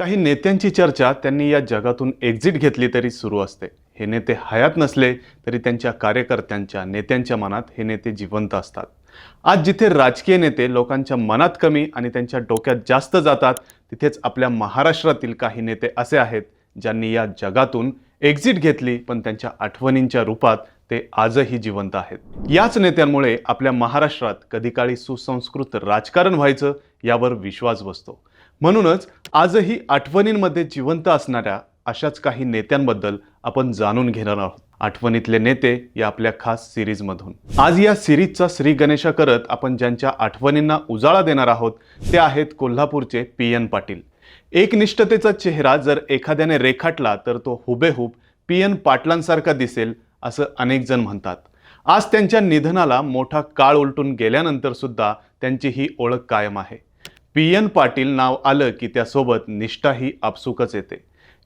काही नेत्यांची चर्चा त्यांनी या जगातून एक्झिट घेतली तरी सुरू असते. हे नेते हयात नसले तरी त्यांच्या कार्यकर्त्यांच्या नेत्यांच्या मनात हे नेते जिवंत असतात. आज जिथे राजकीय नेते लोकांच्या मनात कमी आणि त्यांच्या डोक्यात जास्त जातात तिथेच आपल्या महाराष्ट्रातील काही नेते असे आहेत ज्यांनी या जगातून एक्झिट घेतली पण त्यांच्या आठवणींच्या रूपात ते आजही जिवंत आहेत. याच नेत्यांमुळे आपल्या महाराष्ट्रात कधी काळी सुसंस्कृत राजकारण व्हायचं यावर विश्वास बसतो. म्हणूनच आजही आठवणींमध्ये जिवंत असणाऱ्या अशाच काही नेत्यांबद्दल आपण जाणून घेणार आहोत. आठवणीतले नेते या आपल्या खास सिरीजमधून. आज या सिरीजचा श्री गणेशा करत आपण ज्यांच्या आठवणींना उजाळा देणार आहोत ते आहेत कोल्हापूरचे पी एन पाटील. एकनिष्ठतेचा चेहरा जर एखाद्याने रेखाटला तर तो हुबेहूब पी एन पाटलांसारखा दिसेल असं अनेक जण म्हणतात. आज त्यांच्या निधनाला मोठा काळ उलटून गेल्यानंतर सुद्धा त्यांची ही ओळख कायम आहे. पी एन पाटील नाव आलं की त्यासोबत निष्ठा ही आपसुकच येते.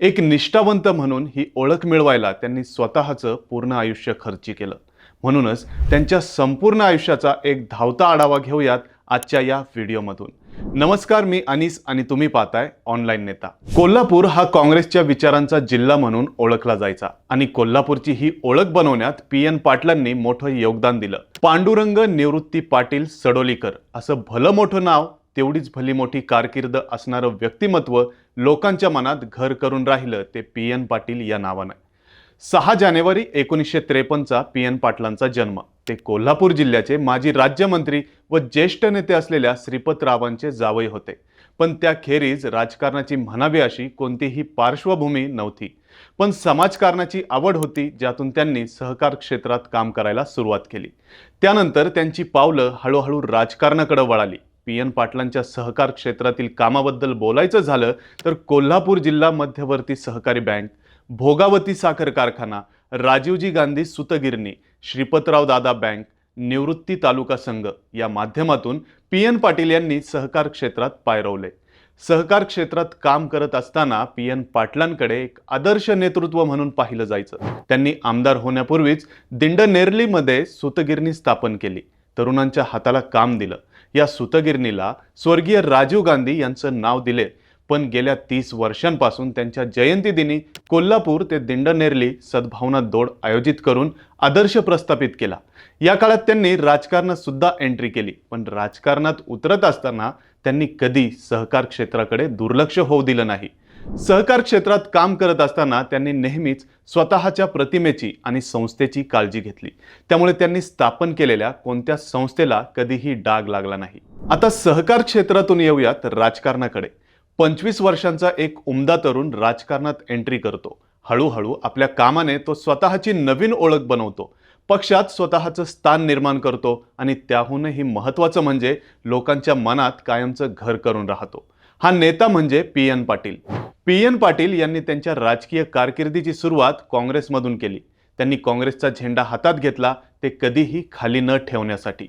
एक निष्ठावंत म्हणून ही ओळख मिळवायला त्यांनी स्वतःचं पूर्ण आयुष्य खर्ची केलं. म्हणूनच त्यांच्या संपूर्ण आयुष्याचा एक धावता आढावा घेऊयात आजच्या या व्हिडिओमधून. नमस्कार मी अनिस आणि तुम्ही पाहताय ऑनलाईन नेता. कोल्हापूर हा काँग्रेसच्या विचारांचा जिल्हा म्हणून ओळखला जायचा आणि कोल्हापूरची ही ओळख बनवण्यात पी एन पाटलांनी मोठं योगदान दिलं. पांडुरंग निवृत्ती पाटील सडोलीकर असं भलं मोठं नाव तेवढीच भली मोठी कारकीर्द असणारं व्यक्तिमत्व लोकांच्या मनात घर करून राहिलं ते पी एन पाटील या नावानं. सहा जानेवारी एकोणीसशे त्रेपन्नचा पी एन पाटलांचा जन्म. ते कोल्हापूर जिल्ह्याचे माजी राज्यमंत्री व ज्येष्ठ नेते असलेल्या श्रीपतरावांचे जावई होते. पण त्याखेरीज राजकारणाची म्हणावी अशी कोणतीही पार्श्वभूमी नव्हती. पण समाजकारणाची आवड होती ज्यातून त्यांनी सहकार क्षेत्रात काम करायला सुरुवात केली. त्यानंतर त्यांची पावलं हळूहळू राजकारणाकडे वळाली. पी एन पाटलांच्या सहकार क्षेत्रातील कामाबद्दल बोलायचं झालं तर कोल्हापूर जिल्हा मध्यवर्ती सहकारी बँक भोगावती साखर कारखाना राजीवजी गांधी सुतगिरणी श्रीपतराव दादा बँक निवृत्ती तालुका संघ या माध्यमातून पी एन पाटील यांनी सहकार क्षेत्रात पायरवले सहकार क्षेत्रात काम करत असताना पी एन पाटलांकडे एक आदर्श नेतृत्व म्हणून पाहिलं जायचं. त्यांनी आमदार होण्यापूर्वीच दिंडनेरलीमध्ये सुतगिरणी स्थापन केली. तरुणांच्या हाताला काम दिलं. या सुतगिरणीला स्वर्गीय राजीव गांधी यांचं नाव दिले. पण गेल्या तीस वर्षांपासून त्यांच्या जयंतीदिनी कोल्हापूर ते दिंडनेरली सद्भावना दौड आयोजित करून आदर्श प्रस्थापित केला. या काळात त्यांनी राजकारणात सुद्धा एंट्री केली. पण राजकारणात उतरत असताना त्यांनी कधी सहकार क्षेत्राकडे दुर्लक्ष होऊ दिलं नाही. सहकार क्षेत्रात काम करत असताना त्यांनी नेहमीच स्वतःच्या प्रतिमेची आणि संस्थेची काळजी घेतली. त्यामुळे त्यांनी स्थापन केलेल्या कोणत्या संस्थेला कधीही डाग लागला नाही. आता सहकार क्षेत्रातून येऊयात राजकारणाकडे. पंचवीस वर्षांचा एक उमदा तरुण राजकारणात एंट्री करतो. हळूहळू आपल्या कामाने तो स्वतःची नवीन ओळख बनवतो. पक्षात स्वतःचं स्थान निर्माण करतो आणि त्याहूनही महत्त्वाचं म्हणजे लोकांच्या मनात कायमचं घर करून राहतो. हा नेता म्हणजे P N Patil. P N Patil यांनी त्यांच्या राजकीय कारकिर्दीची सुरुवात काँग्रेसमधून केली. त्यांनी काँग्रेसचा झेंडा हातात घेतला ते कधीही खाली न ठेवण्यासाठी.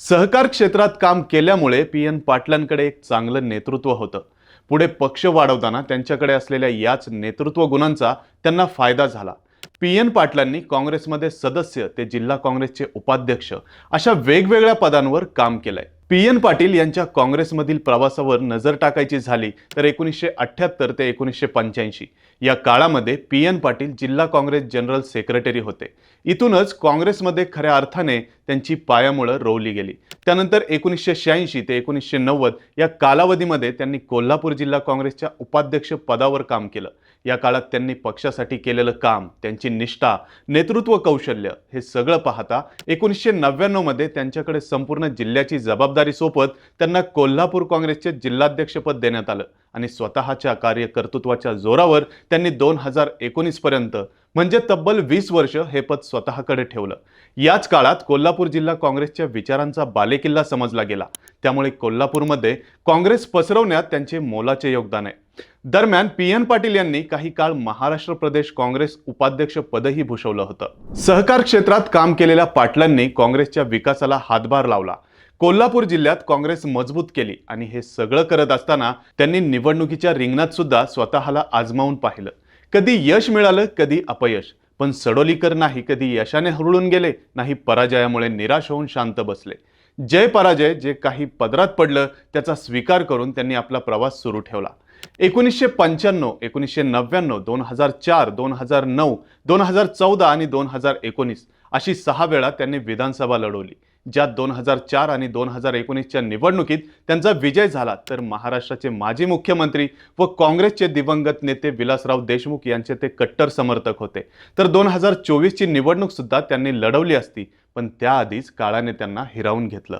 सहकार क्षेत्रात काम केल्यामुळे पी एन पाटलांकडे एक चांगलं नेतृत्व होतं. पुढे पक्ष वाढवताना त्यांच्याकडे असलेल्या याच नेतृत्व गुणांचा त्यांना फायदा झाला. पी एन पाटलांनी काँग्रेसमध्ये सदस्य ते जिल्हा काँग्रेसचे उपाध्यक्ष अशा वेगवेगळ्या पदांवर काम केलंय. पी एन पाटील यांच्या काँग्रेसमधील प्रवासावर नजर टाकायची झाली तर एकोणीसशे अठ्ठ्याहत्तर ते एकोणीसशे पंच्याऐंशी. या काळामध्ये पी एन पाटील जिल्हा काँग्रेस जनरल सेक्रेटरी होते. इथूनच काँग्रेसमध्ये खऱ्या अर्थाने त्यांची पायामुळं रोवली गेली. त्यानंतर एकोणीसशे शहाऐंशी ते एकोणीसशे नव्वद या कालावधीमध्ये त्यांनी कोल्हापूर जिल्हा काँग्रेसच्या उपाध्यक्ष पदावर काम केलं. या काळात त्यांनी पक्षासाठी केलेलं काम त्यांची निष्ठा नेतृत्व कौशल्य हे सगळं पाहता एकोणीसशे नव्याण्णवमध्ये त्यांच्याकडे संपूर्ण जिल्ह्याची जबाबदारी सोपत त्यांना कोल्हापूर काँग्रेसचे जिल्हाध्यक्षपद देण्यात आलं आणि स्वतःच्या कार्यकर्तृत्वाच्या जोरावर त्यांनी दोन हजार एकोणीसपर्यंत म्हणजे तब्बल वीस वर्ष हे पद स्वतःकडे ठेवलं. याच काळात कोल्हापूर जिल्हा काँग्रेसच्या विचारांचा बालेकिल्ला समजला गेला. त्यामुळे कोल्हापूरमध्ये काँग्रेस पसरवण्यात त्यांचे मोलाचे योगदान आहे. दरम्यान पी एन पाटील यांनी काही काळ महाराष्ट्र प्रदेश काँग्रेस उपाध्यक्ष पदही भूषवलं होतं. सहकार क्षेत्रात काम केलेल्या पाटलांनी काँग्रेसच्या विकासाला हातभार लावला. कोल्हापूर जिल्ह्यात काँग्रेस मजबूत केली आणि हे सगळं करत असताना त्यांनी निवडणुकीच्या रिंगणात सुद्धा स्वतःला आजमावून पाहिलं. कधी यश मिळालं कधी अपयश. पण सडोलीकर नाही कधी यशाने हरळून गेले नाही पराजयामुळे निराश होऊन शांत बसले. जय पराजय जे काही पदरात पडलं त्याचा स्वीकार करून त्यांनी आपला प्रवास सुरू ठेवला. एकोणीसशे पंच्याण्णव एकोणीसशे नव्याण्णव दोन हजार चार दोन हजार नऊ दोन हजार चौदा आणि दोन हजार एकोणीस अशी सहा वेळा त्यांनी विधानसभा लढवली. ज्यात दोन हजार चार आणि दोन हजार एकोणीसच्या निवडणुकीत त्यांचा विजय झाला तर महाराष्ट्राचे माजी मुख्यमंत्री व काँग्रेसचे दिवंगत नेते विलासराव देशमुख यांचे ते कट्टर समर्थक होते. तर दोन हजार चोवीसची निवडणूक सुद्धा त्यांनी लढवली असती पण त्याआधीच काळाने त्यांना हिरावून घेतलं.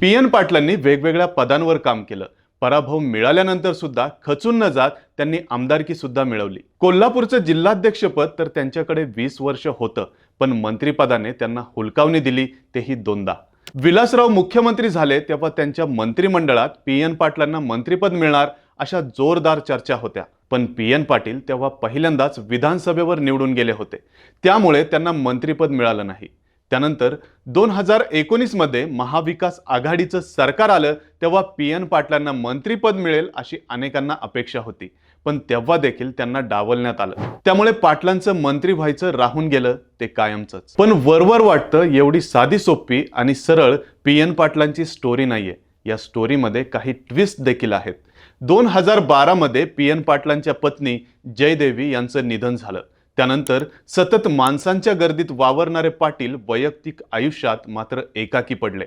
पी एन पाटलांनी वेगवेगळ्या पदांवर काम केलं. पराभव मिळाल्यानंतर सुद्धा खचून न जात त्यांनी आमदारकी सुद्धा मिळवली. कोल्हापूरचं जिल्हाध्यक्षपद तर त्यांच्याकडे वीस वर्ष होतं पण मंत्रिपदाने त्यांना हुलकावणी दिली तेही दोनदा. विलासराव मुख्यमंत्री झाले तेव्हा त्यांच्या मंत्रिमंडळात पी एन पाटलांना मंत्रिपद मिळणार अशा जोरदार चर्चा होत्या. पण पी एन पाटील तेव्हा पहिल्यांदाच विधानसभेवर निवडून गेले होते. त्यामुळे त्यांना मंत्रिपद मिळालं नाही. त्यानंतर दोन हजार एकोणीसमध्ये महाविकास आघाडीचं सरकार आलं तेव्हा पी एन पाटलांना मंत्रीपद मिळेल अशी अनेकांना अपेक्षा होती. पण तेव्हा देखील त्यांना डावलण्यात आलं. त्यामुळे पाटलांचं मंत्री व्हायचं राहून गेलं ते कायमचंच. पण वरवर वाटतं एवढी साधी सोपी आणि सरळ पी एन पाटलांची स्टोरी नाहीये. या स्टोरीमध्ये काही ट्विस्ट देखील आहेत. दोन हजार बारामध्ये पी एन पाटलांच्या पत्नी जयदेवी यांचं निधन झालं. त्यानंतर सतत माणसांच्या गर्दीत वावरणारे पाटील वैयक्तिक आयुष्यात मात्र एकाकी पडले.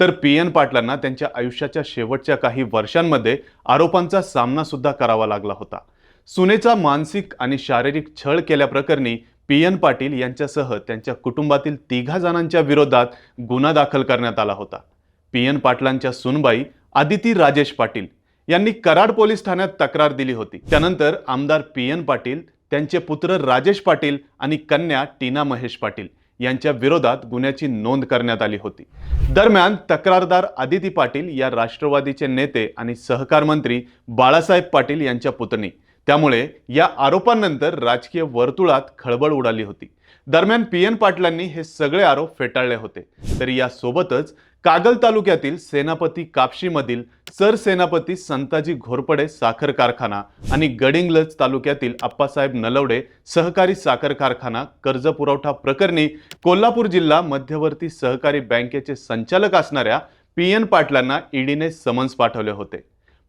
तर पी. एन. पाटलांना त्यांच्या आयुष्याच्या शेवटच्या काही वर्षांमध्ये आरोपांचा सामना सुद्धा करावा लागला होता. सुनेचा मानसिक आणि शारीरिक छळ केल्याप्रकरणी पी. एन. पाटील यांच्यासह त्यांच्या कुटुंबातील तिघा जणांच्या विरोधात गुन्हा दाखल करण्यात आला होता. पी. एन. पाटलांच्या सुनबाई आदिती राजेश पाटील यांनी कराड पोलीस ठाण्यात तक्रार दिली होती. त्यानंतर आमदार पी. एन. पाटील त्यांचे पुत्र राजेश पाटील आणि कन्या टीना महेश पाटील यांच्या विरोधात गुन्ह्याची नोंद करण्यात आली होती. दरम्यान तक्रारदार आदिती पाटील या राष्ट्रवादीचे नेते आणि सहकार मंत्री बाळासाहेब पाटील यांच्या पुतणी. त्यामुळे या आरोपांनंतर राजकीय वर्तुळात खळबळ उडाली होती. दरम्यान पी एन पाटलांनी हे सगळे आरोप फेटाळले होते. तर यासोबतच कागल तालुक्यातील सेनापती कापशीमधील सरसेनापती संताजी घोरपडे साखर कारखाना आणि गडिंग्लज तालुक्यातील आप्पासाहेब नलवडे सहकारी साखर कारखाना कर्ज पुरवठा प्रकरणी कोल्हापूर जिल्हा मध्यवर्ती सहकारी बँकेचे संचालक असणाऱ्या पी एन पाटलांना ईडीने समन्स पाठवले होते.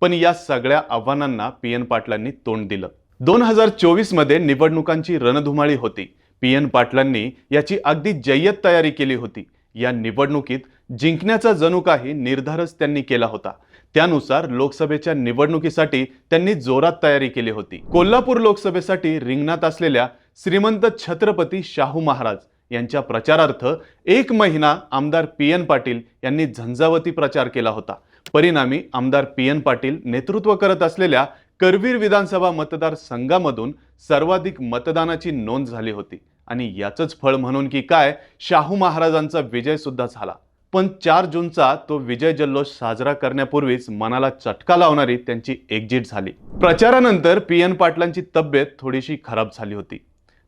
पण या सगळ्या आव्हानांना पी एन पाटलांनी तोंड दिलं. दोन हजार चोवीसमध्ये निवडणुकांची रणधुमाळी होती. पी एन पाटलांनी याची अगदी जय्यत तयारी केली होती. या निवडणुकीत जिंकण्याचा जणू काही निर्धारच त्यांनी केला होता. त्यानुसार लोकसभेच्या निवडणुकीसाठी त्यांनी जोरात तयारी केली होती. कोल्हापूर लोकसभेसाठी रिंगणात असलेल्या श्रीमंत छत्रपती शाहू महाराज यांच्या प्रचारार्थ एक महिना आमदार पी एन पाटील यांनी झंझावती प्रचार केला होता. परिणामी आमदार पी एन पाटील नेतृत्व करत असलेल्या करवीर विधानसभा मतदारसंघामधून सर्वाधिक मतदानाची नोंद झाली होती. आणि याचंच फळ म्हणून की काय शाहू महाराजांचा विजय सुद्धा झाला. पण चार जूनचा तो विजय जल्लोष साजरा करण्यापूर्वीच मनाला चटका लावणारी त्यांची एक्झिट झाली. प्रचारानंतर पी एन पाटलांची तब्येत थोडीशी खराब झाली होती.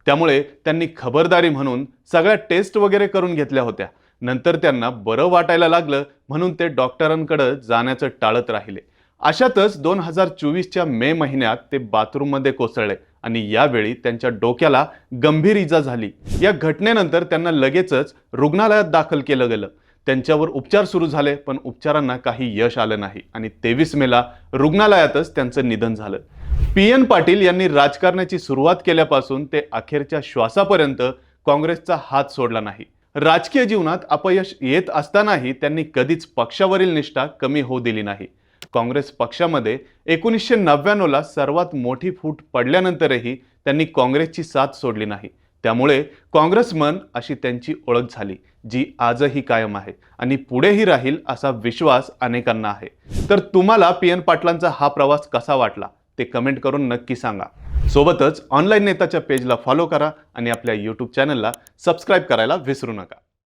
त्यामुळे त्यांनी खबरदारी म्हणून सगळ्या टेस्ट वगैरे करून घेतल्या होत्या. नंतर त्यांना बरं वाटायला लागलं म्हणून ते डॉक्टरांकडे जाण्याचं टाळत राहिले. अशातच दोन हजार चोवीसच्या मे महिन्यात ते बाथरूममध्ये कोसळले आणि यावेळी त्यांच्या डोक्याला गंभीर इजा झाली. या घटनेनंतर त्यांना लगेचच रुग्णालयात दाखल केलं गेलं. त्यांच्यावर उपचार सुरू झाले पण उपचारांना काही यश आलं नाही. आणि तेवीस मेला रुग्णालयातच त्यांचं निधन झालं. पी एन पाटील यांनी राजकारणाची सुरुवात केल्यापासून ते अखेरच्या श्वासापर्यंत काँग्रेसचा हात सोडला नाही. राजकीय जीवनात अपयश येत असतानाही त्यांनी कधीच पक्षावरील निष्ठा कमी होऊ दिली नाही. काँग्रेस पक्षामध्ये एकोणीसशे नव्याण्णवला सर्वात मोठी फूट पडल्यानंतरही त्यांनी काँग्रेसची साथ सोडली नाही. त्यामुळे काँग्रेसमन अशी त्यांची ओळख झाली जी आजही कायम आहे आणि पुढेही राहील असा विश्वास अनेकांना आहे. तर तुम्हाला पी एन पाटलांचा हा प्रवास कसा वाटला? ते कमेंट करून नक्की सांगा. सोबतच ऑनलाईन नेताच्या पेजला फॉलो करा आणि आपल्या यूट्यूब चॅनलला सबस्क्राईब करायला विसरू नका.